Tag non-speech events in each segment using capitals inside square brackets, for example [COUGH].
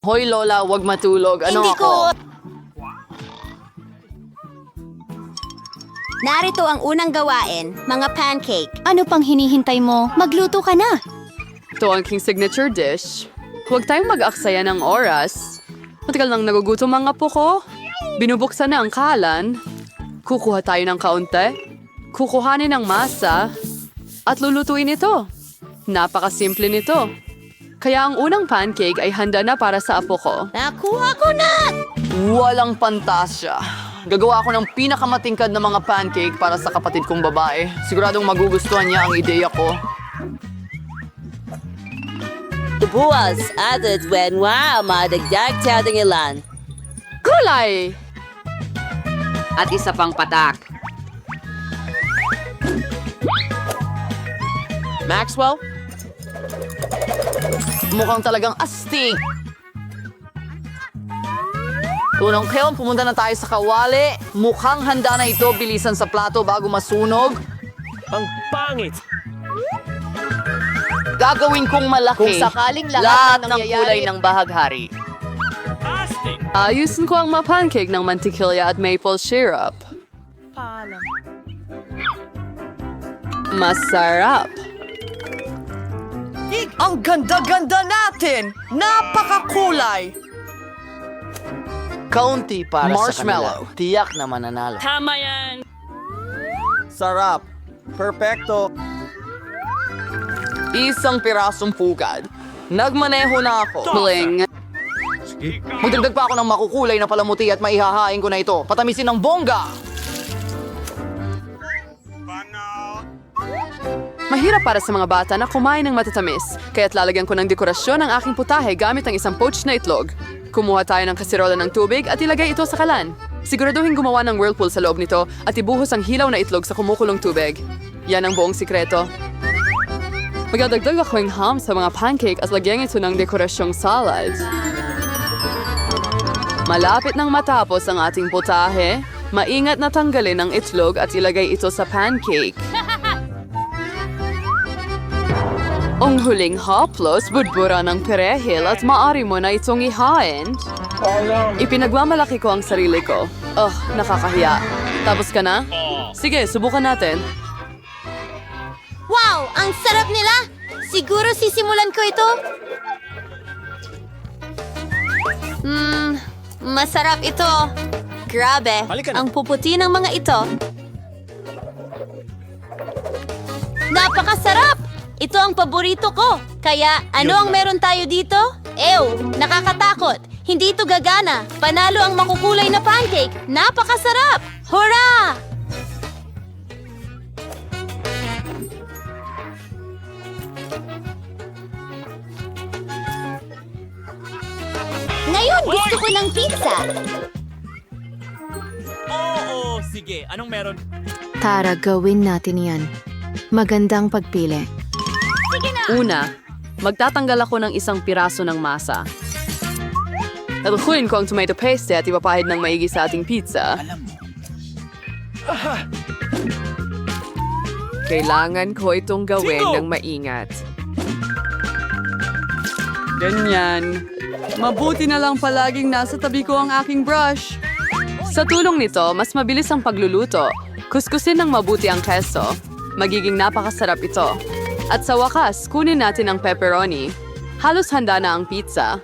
Hoy Lola, wag matulog. Ano Hindi ako? ko... Narito ang unang gawain, mga pancake. Ano pang hinihintay mo? Magluto ka na. Ito ang king signature dish. Huwag tayong mag-aksaya ng oras. Matagal nang nagugutom ang apo ko. Binubuksan na ang kalan. Kukuha tayo ng kaunti. Kukuhanin ang masa. At lulutuin ito. Napakasimple nito. Kaya ang unang pancake ay handa na para sa apo ko. Nakuha ko na! Walang pantasya. Gagawa ako ng pinakamatingkad na mga pancake para sa kapatid kong babae. Siguradong magugustuhan niya ang ideya ko. Buwas at when wow, madagdag tayo ng ilan. Kulay! At isa pang patak. Maxwell? Mukhang talagang astig. Tunong Keon, pumunta na tayo sa kawali. Mukhang handa na ito bilisan sa plato bago masunog. Ang pangit! Gagawin kong malaki. Kung sakaling lahat, Lahat ng kulay ng bahaghari. Astig! Ayusin ko ang mga pancake ng mantikilya at maple syrup. Masarap. Ang ganda-ganda natin! Napakakulay! Kaunti para Marshmallow. sa kanila. Tiyak na mananalo. Tama yan! Sarap! Perfecto! Isang pirasong pugad. Nagmaneho na ako. Bling. Magdagdag pa ako ng makukulay na palamuti at maihahain ko na ito. Patamisin ng bongga! Mahirap para sa mga bata na kumain ng matatamis, kaya't lalagyan ko ng dekorasyon ang aking putahe gamit ang isang poached na itlog. Kumuha tayo ng kasirola ng tubig at ilagay ito sa kalan. Siguraduhin gumawa ng whirlpool sa loob nito at ibuhos ang hilaw na itlog sa kumukulong tubig. Yan ang buong sikreto. Magdadagdag ako ng ham sa mga pancake at lagyan ito ng dekorasyong salad. Malapit nang matapos ang ating putahe, maingat na tanggalin ang itlog at ilagay ito sa pancake. Ang huling haplos, budbura ng perehil at maari mo na itong ihain. Ipinagmamalaki ko ang sarili ko. Oh, nakakahiya. Tapos ka na? Sige, subukan natin. Wow! Ang sarap nila! Siguro sisimulan ko ito. Hmm, masarap ito. Grabe, ang puputi ng mga ito. Napakasarap! Ito ang paborito ko. Kaya ano ang meron tayo dito? Ew, nakakatakot. Hindi ito gagana. Panalo ang makukulay na pancake. Napakasarap! Hurra! Ngayon gusto ko ng pizza. Oo, sige. Anong meron? Tara, gawin natin yan. Magandang pagpili. Una, magtatanggal ako ng isang piraso ng masa. Talukuin ko ang tomato paste at ipapahid ng maigi sa ating pizza. Kailangan ko itong gawin Cinco! ng maingat. Ganyan. Mabuti na lang palaging nasa tabi ko ang aking brush. Sa tulong nito, mas mabilis ang pagluluto. Kuskusin ng mabuti ang keso. Magiging napakasarap ito. At sa wakas, kunin natin ang pepperoni. Halos handa na ang pizza.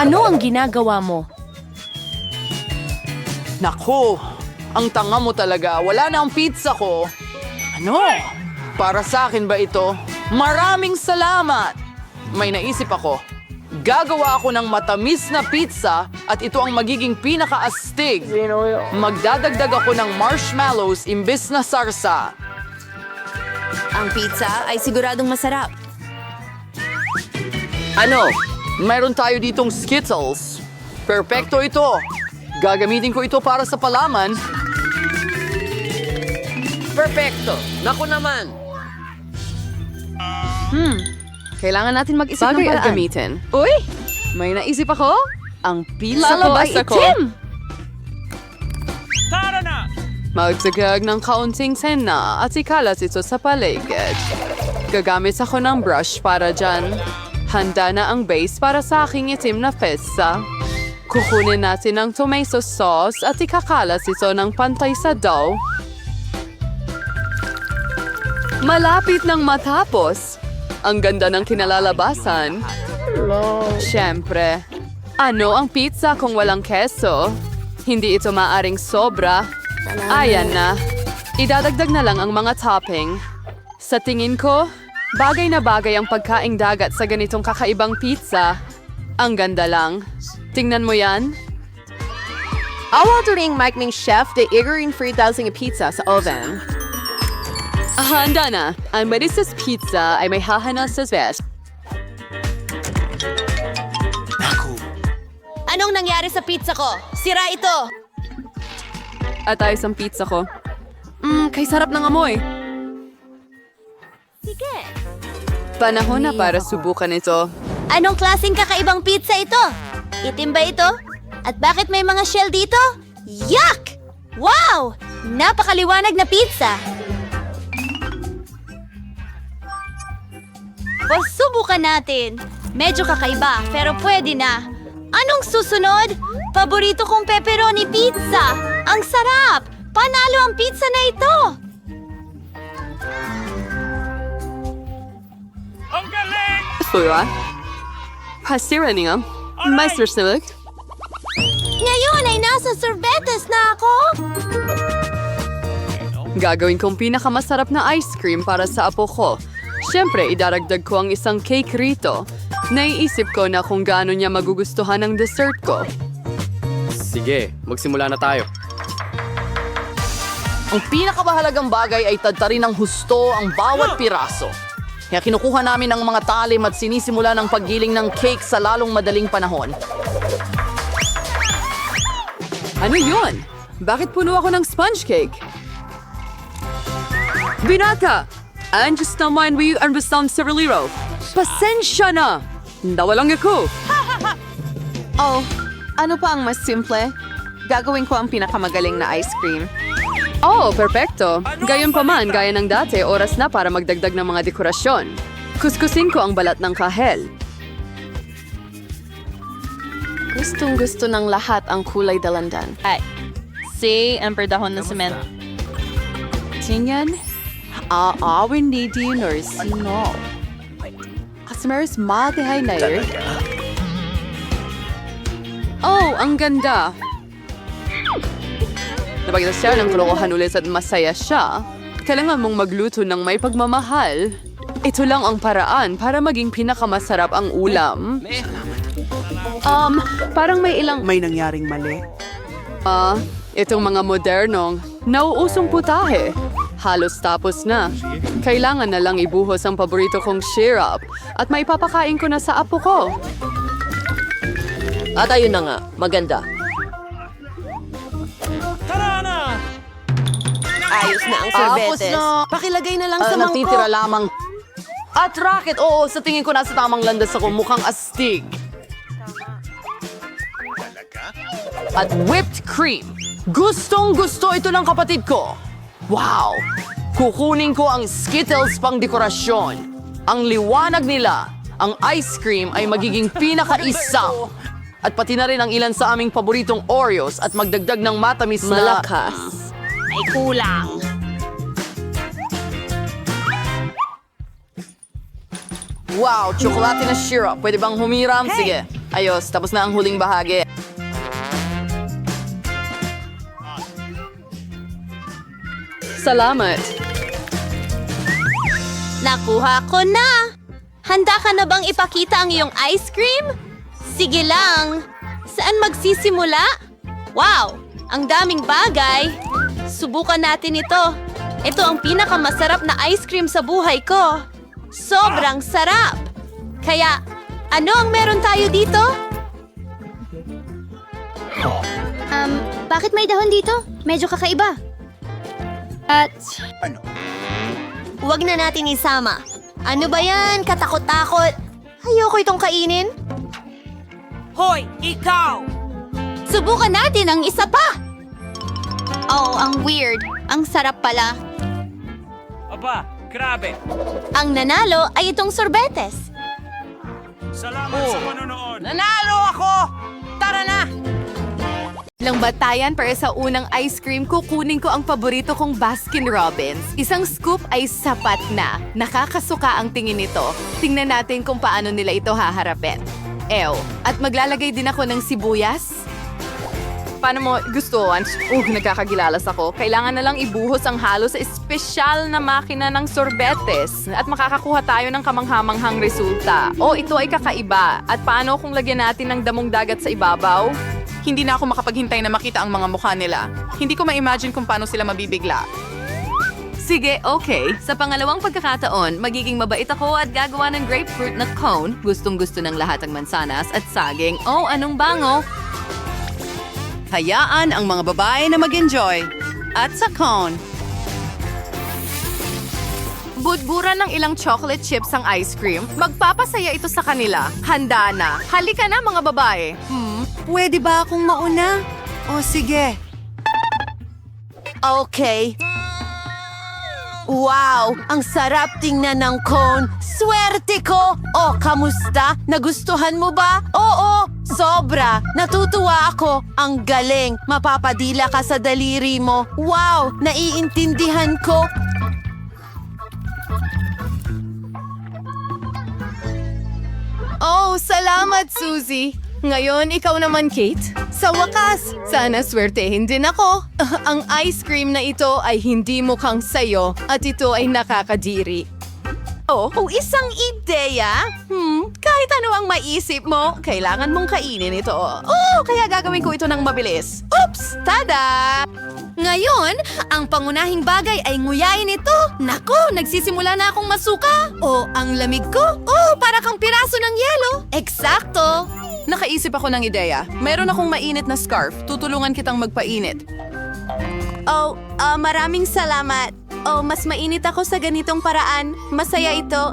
Ano ang ginagawa mo? Nako, ang tanga mo talaga. Wala na ang pizza ko. Ano? Para sa akin ba ito? Maraming salamat! May naisip ako. Gagawa ako ng matamis na pizza at ito ang magiging pinakaastig. Magdadagdag ako ng marshmallows imbes na sarsa. Ang pizza ay siguradong masarap. Ano? Mayroon tayo ditong Skittles. Perpekto ito. Gagamitin ko ito para sa palaman. Perfecto! Naku naman! Kailangan natin mag-isip ng Bagay at paraan. gamitin. Uy! May naisip ako? Ang pizza Lalabas ko ay ako. itim! Tara na! Magsagag ng kaunting sena at ikalat ito sa paligid. Gagamit ako ng brush para dyan. Handa na ang base para sa aking itim na pesa. Kukunin natin ang tomato sauce at ikakalas ito ng pantay sa dough. Malapit nang matapos. Ang ganda ng kinalalabasan. Siyempre. Ano ang pizza kung walang keso? Hindi ito maaring sobra. Ayan na. Idadagdag na lang ang mga topping. Sa tingin ko, bagay na bagay ang pagkaing dagat sa ganitong kakaibang pizza. Ang ganda lang. Tingnan mo yan. Awardering Mike Ming Chef de Igorine 3000 pizza sa oven. Ah, handa na. Ang Marisa's Pizza ay may hahana sa best. Anong nangyari sa pizza ko? Sira ito! At ayos ang pizza ko. Mmm, kay sarap ng amoy. Sige. Panahon na para subukan ito. Anong klaseng kakaibang pizza ito? Itim ba ito? At bakit may mga shell dito? Yuck! Wow! Napakaliwanag na pizza! Pasubukan natin. Medyo kakaiba, pero pwede na. Anong susunod? Paborito kong pepperoni pizza! Ang sarap! Panalo ang pizza na ito! Ang galing! Fura? Pasira niya. Meister Civic. Ngayon ay nasa sorbetes na ako! Gagawin kong pinakamasarap na ice cream para sa apo ko. Siyempre, idaragdag ko ang isang cake rito. Naiisip ko na kung gaano niya magugustuhan ang dessert ko. Sige, magsimula na tayo. Ang pinakamahalagang bagay ay tadtarin ng husto ang bawat piraso. Kaya kinukuha namin ang mga talim at sinisimula ng paggiling ng cake sa lalong madaling panahon. Ano yun? Bakit puno ako ng sponge cake? Binata! And just naman we understand sa reliro. Pasensya na! Nawalang ako! [LAUGHS] Oh, ano pa ang mas simple? Gagawin ko ang pinakamagaling na ice cream. Oh, perpekto. Gayon pa man, gaya ng dati, oras na para magdagdag ng mga dekorasyon. Kuskusin ko ang balat ng kahel. Gustong gusto ng lahat ang kulay dalandan. Ay. Si, Emperor Dahon ng Cement. Tingnan, aawin ni dinner sino. Customers matihay na yun. Oh, ang ganda. Napagkita siya ng kalokohan ulit at masaya siya. Kailangan mong magluto ng may pagmamahal. Ito lang ang paraan para maging pinakamasarap ang ulam. Um, parang may ilang... May nangyaring mali. Ah, itong mga modernong, nauusong putahe. Halos tapos na. Kailangan na lang ibuhos ang paborito kong syrup at maipapakain ko na sa apo ko. At ayun na nga, maganda. Tara na! Ayos na ang sorbetes. Pakilagay na lang Ah, sa natitira mangkok. lamang. At racket, oo, sa tingin ko nasa tamang landas ako, mukhang astig. At whipped cream. Gustong gusto ito ng kapatid ko. Wow! Kukunin ko ang Skittles pang dekorasyon. Ang liwanag nila, ang ice cream ay magiging [LAUGHS] pinaka-isa. At pati na rin ang ilan sa aming paboritong Oreos at magdagdag ng matamis na... Malakas. Ay kulang. Wow, tsokolate na syrup. Pwede bang humiram? Sige. Ayos, tapos na ang huling bahagi. Salamat. Nakuha ko na! Handa ka na bang ipakita ang iyong ice cream? Sige lang! Saan magsisimula? Wow! Ang daming bagay! Subukan natin ito. Ito ang pinakamasarap na ice cream sa buhay ko. Sobrang sarap! Kaya, ano ang meron tayo dito? Um, bakit may dahon dito? Medyo kakaiba. At Huwag na natin isama. Ano ba yan? Katakot-takot. Ayoko itong kainin. Hoy, ikaw! Subukan natin ang isa pa! Oh, ang weird. Ang sarap pala. Aba, Grabe. Ang nanalo ay itong sorbetes. Salamat sa panonood. Nanalo ako! Tara na! Lang batayan para sa unang ice cream, kukunin ko ang paborito kong Baskin Robbins. Isang scoop ay sapat na. Nakakasuka ang tingin nito. Tingnan natin kung paano nila ito haharapin. Ew. At maglalagay din ako ng sibuyas. Paano mo gustuhan? Uh, nagkakagilalas ako. Kailangan na lang ibuhos ang halo sa espesyal na makina ng sorbetes at makakakuha tayo ng kamanghamanghang resulta. O ito ay kakaiba. At paano kung lagyan natin ng damong dagat sa ibabaw? Hindi na ako makapaghintay na makita ang mga mukha nila. Hindi ko ma-imagine kung paano sila mabibigla. Sige, okay. Sa pangalawang pagkakataon, magiging mabait ako at gagawa ng grapefruit na cone. Gustong gusto ng lahat ang mansanas at saging. Oh, anong bango? Hayaan ang mga babae na mag-enjoy. At sa cone, Budburan ng ilang chocolate chips ang ice cream. Magpapasaya ito sa kanila. Handa na. Halika na mga babae. Hmm, pwede ba akong mauna? O sige. Okay. Wow! Ang sarap tingnan ng cone. Swerte ko! O, kamusta? Nagustuhan mo ba? Oo! Sobra! Natutuwa ako! Ang galing! Mapapadila ka sa daliri mo. Wow! Naiintindihan ko! Oh, salamat, Suzy. Ngayon, ikaw naman, Kate. Sa wakas, sana swertehin din ako. [LAUGHS] ang ice cream na ito ay hindi mukhang sayo at ito ay nakakadiri. Oh, oh, isang ideya? Hmm, kahit ano ang maisip mo, kailangan mong kainin ito. Oh, kaya gagawin ko ito ng mabilis. Oops! Tada! Ngayon, ang pangunahing bagay ay nguyain ito. Nako, nagsisimula na akong masuka. Oh, ang lamig ko. Oh, para kang piraso ng yelo. Eksakto. Nakaisip ako ng ideya. Meron akong mainit na scarf. Tutulungan kitang magpainit. Oh, ah, maraming salamat. Oh, mas mainit ako sa ganitong paraan. Masaya ito.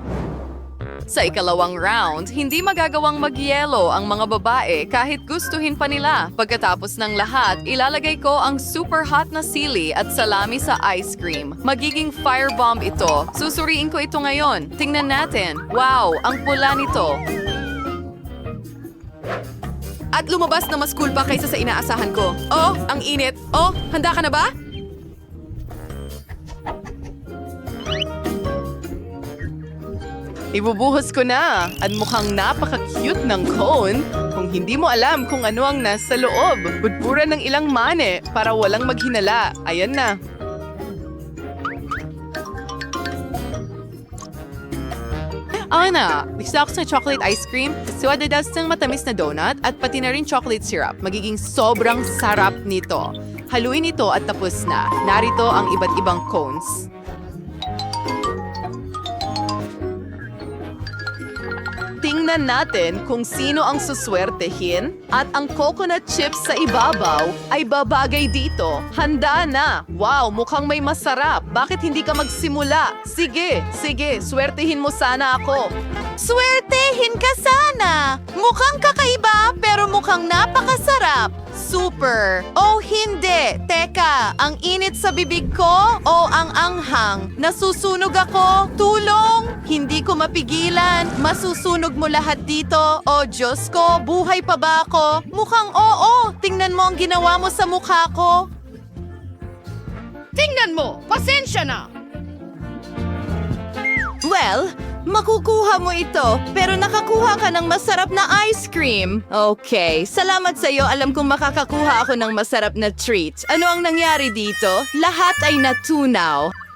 Sa ikalawang round, hindi magagawang magyelo ang mga babae kahit gustuhin pa nila. Pagkatapos ng lahat, ilalagay ko ang super hot na sili at salami sa ice cream. Magiging firebomb ito. Susuriin ko ito ngayon. Tingnan natin. Wow, ang pula nito. At lumabas na mas cool pa kaysa sa inaasahan ko. Oh, ang init. Oh, handa ka na ba? Ibubuhos ko na at mukhang napaka-cute ng cone. Kung hindi mo alam kung ano ang nasa loob, budburan ng ilang mane para walang maghinala. Ayan na. Ako na, gusto sa chocolate ice cream, suwadadas ng matamis na donut, at pati na rin chocolate syrup. Magiging sobrang sarap nito. Haluin ito at tapos na. Narito ang iba't ibang cones. Tingnan natin kung sino ang suswertehin at ang coconut chips sa ibabaw ay babagay dito. Handa na! Wow, mukhang may masarap. Bakit hindi ka magsimula? Sige, sige, swertehin mo sana ako. Swertehin ka sana! Mukhang kakaiba pero mukhang napakasarap. Super! Oh, hindi! Teka, ang init sa bibig ko o ang anghang? Nasusunog ako? Tulong! Hindi ko mapigilan. Masusunog mo lahat dito. Oh, Diyos ko, buhay pa ba ako? Mukhang oo! Tingnan mo ang ginawa mo sa mukha ko. Tingnan mo! Pasensya na! Well, makukuha mo ito, pero nakakuha ka ng masarap na ice cream. Okay, salamat sa iyo. Alam kong makakakuha ako ng masarap na treat. Ano ang nangyari dito? Lahat ay natunaw.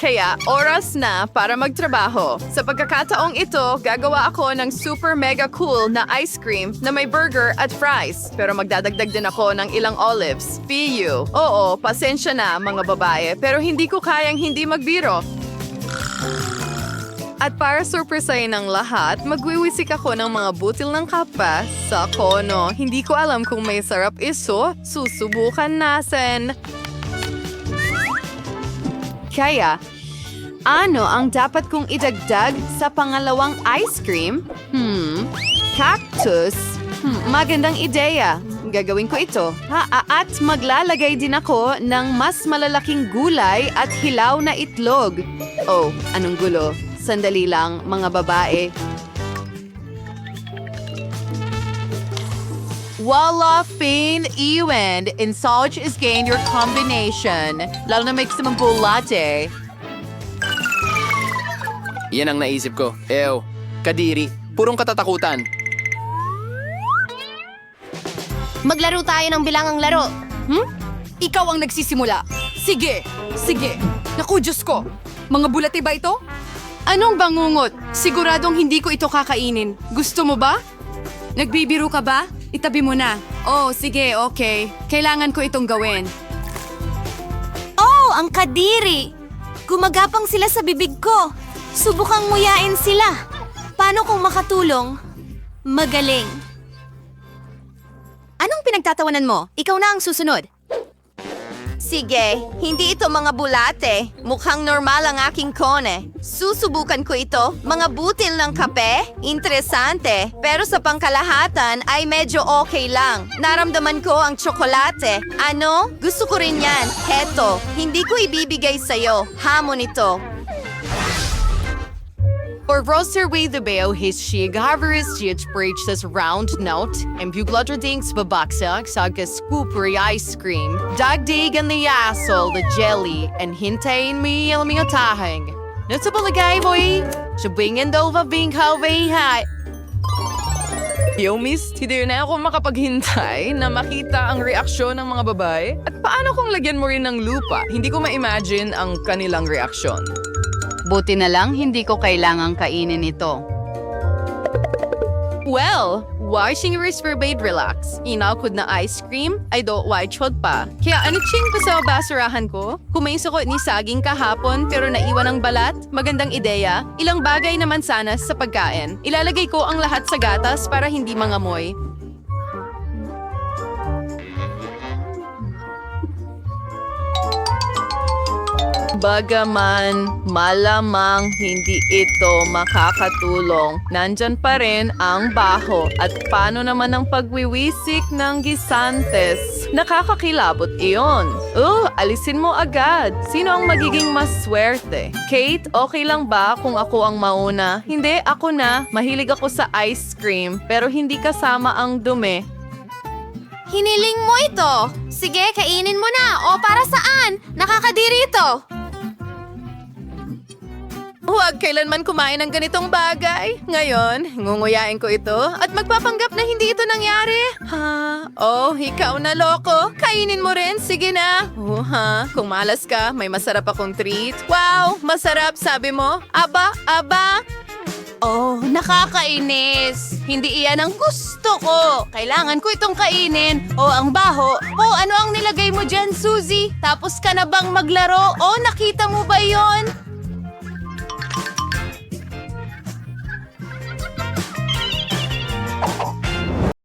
Kaya oras na para magtrabaho. Sa pagkakataong ito, gagawa ako ng super mega cool na ice cream na may burger at fries. Pero magdadagdag din ako ng ilang olives. PU. Oo, pasensya na mga babae, pero hindi ko kayang hindi magbiro. At para surpresahin ng lahat, magwiwisik ako ng mga butil ng kapa sa kono. Hindi ko alam kung may sarap iso. Susubukan natin. Kaya, ano ang dapat kong idagdag sa pangalawang ice cream? Hmm, Cactus? Hmm, magandang ideya. Gagawin ko ito. Ha, at maglalagay din ako ng mas malalaking gulay at hilaw na itlog. Oh, anong gulo? Sandali lang, mga babae. Wala fin iwan. Insage is gain your combination. Lalo na mix ng bulate. Yan ang naisip ko. Ew, kadiri, purong katatakutan. Maglaro tayo ng bilangang laro. Hmm? Ikaw ang nagsisimula. Sige, sige. Naku, Diyos ko. Mga bulate ba ito? Anong bangungot? Siguradong hindi ko ito kakainin. Gusto mo ba? Nagbibiro ka ba? Itabi mo na. Oh, sige, okay. Kailangan ko itong gawin. Oh, ang kadiri! Gumagapang sila sa bibig ko. Subukang nguyain sila. Paano kung makatulong? Magaling. Anong pinagtatawanan mo? Ikaw na ang susunod. Sige, hindi ito mga bulate. Mukhang normal ang aking kone. Susubukan ko ito. Mga butil ng kape? Interesante. Pero sa pangkalahatan ay medyo okay lang. Naramdaman ko ang tsokolate. Ano? Gusto ko rin yan. Heto, hindi ko ibibigay sa'yo. Hamon ito. For roster way the beo his shig havaris jit breach this round note and bugladradings babaksak saga scoopery ice cream dagdig and the asshole the jelly and hintayin me el mga tahang Nasa palagay boy Sabingin daw ba bing hi Yo, miss, hindi na ako makapaghintay na makita ang reaksyon ng mga babae. At paano kung lagyan mo rin ng lupa? Hindi ko ma-imagine ang kanilang reaksyon. Buti na lang hindi ko kailangang kainin ito. Well, washing wrist forbade relax. Inawkod na ice cream, ay do white chod pa. Kaya anitsing pa sa basurahan ko? Kumain ko ni saging kahapon pero naiwan ang balat? Magandang ideya. Ilang bagay naman sana sa pagkain. Ilalagay ko ang lahat sa gatas para hindi mangamoy. Bagaman malamang hindi ito makakatulong, nandyan pa rin ang baho at paano naman ang pagwiwisik ng gisantes. Nakakakilabot iyon. Oh, alisin mo agad. Sino ang magiging mas swerte? Kate, okay lang ba kung ako ang mauna? Hindi, ako na. Mahilig ako sa ice cream, pero hindi kasama ang dumi. Hiniling mo ito. Sige, kainin mo na. O para saan? Nakakadiri ito. Huwag kailanman kumain ng ganitong bagay. Ngayon, ngunguyain ko ito at magpapanggap na hindi ito nangyari. Ha? Oh, ikaw na loko. Kainin mo rin. Sige na. Oh, ha? Kung malas ka, may masarap akong treat. Wow, masarap, sabi mo. Aba, aba. Oh, nakakainis. Hindi iyan ang gusto ko. Kailangan ko itong kainin. Oh, ang baho. Oh, ano ang nilagay mo dyan, Suzy? Tapos ka na bang maglaro? Oh, nakita mo ba yon?